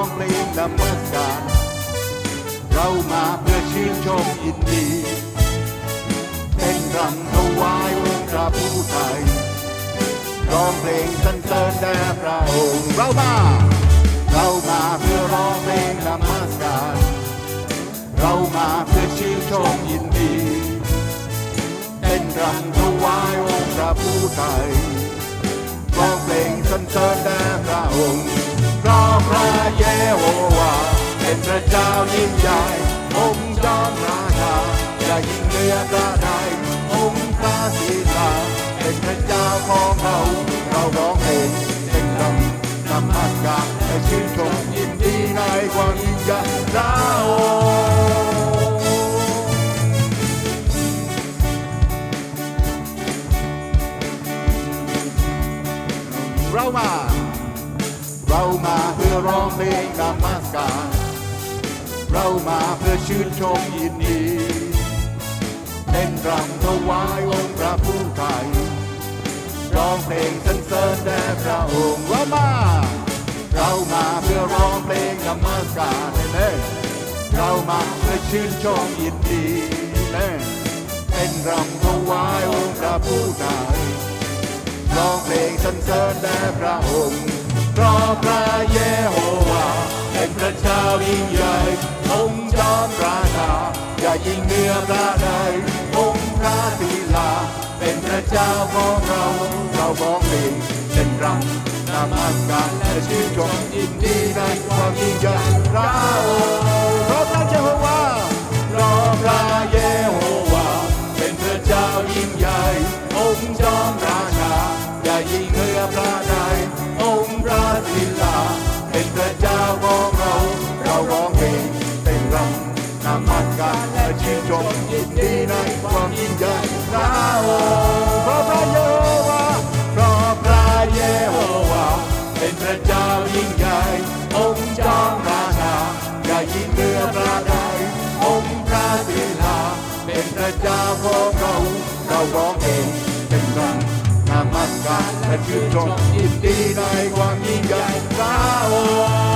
อร้องเพลงนมัสการ เรามาเพื่อชื่นชมยินดีเป็นรำถวายองค์พระผู้ไทยร้องเพลงสรรเสริญแด่พระองค์เรามา เรามาเพื่อร้องเพลงนมัสการ เรามาเพื่อชื่นชมยินดีเป็นรำถวายองค์พระผู้ไทยร้องเพลงสรรเสริญแด่พระองค์ พราะพระเยโฮวาเป็นพระเจ้ายิ่งใหญ่องค์จอมราชาอย่ายิ่งเหนือพระใดองค์พระศีลาเป็นพระเจ้าของเราเราร้องเพลงเป็นรำนมัสการและชื่นชมยินดีในความยิ่งใหญ่พระองค์เรามา เรามาเพื่อร้องเพลงนมัสการ เรามาเพื่อชื่นชมยินดีเป็นรำถวายองค์พระผู้ไทยร้องเพลงสรรเสริญแด่พระองค์เรามาเรามาเพื่อร้องเพลงนมัสการเน่เรามาเพื่อชื่นชมยินดีเน่เป็นรำถวายองค์พระผู้ไทยร้องเพลงสรรเสริญแด่พระองค์ พราะพระเยโฮวาเป็นพระเจ้ายิ่งใหญ่องค์จอมราชาอย่ายิ่งเหนือพระใดองค์พระศิลา เป็นพระเจ้าของเราเราร้องเพลงเป็นรำนมัสการและชื่นชมยินดีในความยิ่งใหญ่พระองค์เพราะพระเยโฮวาเพราะพระเยโฮวาเป็นพระเจ้ายิ่งใหญ่องค์จอมราชาอย่ายิ่งเหนือพระใด องค์ระศิลาเป็นพระเจ้าของเรา เราร้องเพลงเป็นรำนมัสการและชื่นชมยินดีในความยิ่งใหญ่พระองค์พระพระเยโฮวาพระพระเยโฮวาเป็นพระเจ้ายิ่งใหญ่องค์จอมราชาอย่ายิ่งเหนือพระใดองค์พระศิลาเป็นพระเจ้าของเรา เราร้องเพลง การและชื่นชมยินดีในความยิ่งใหญ่พระองค์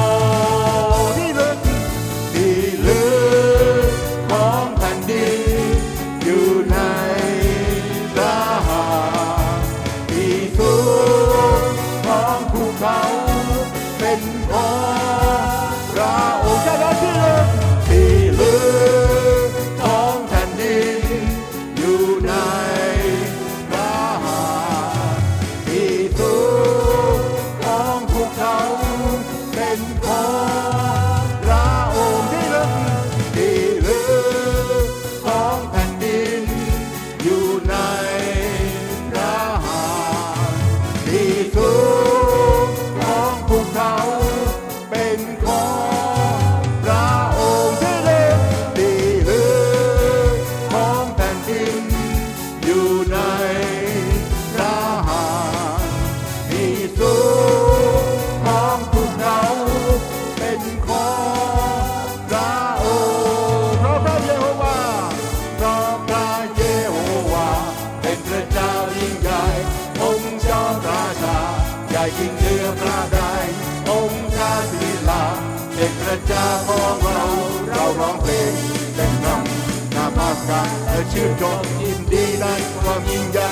ยิ่งเนื้อพระใดองค์พระศิลาเอกพระเจ้าของเราเราร้องเพลงเต็นนำนามาการและชื่นชมยินดีในความยิ่งใหญ่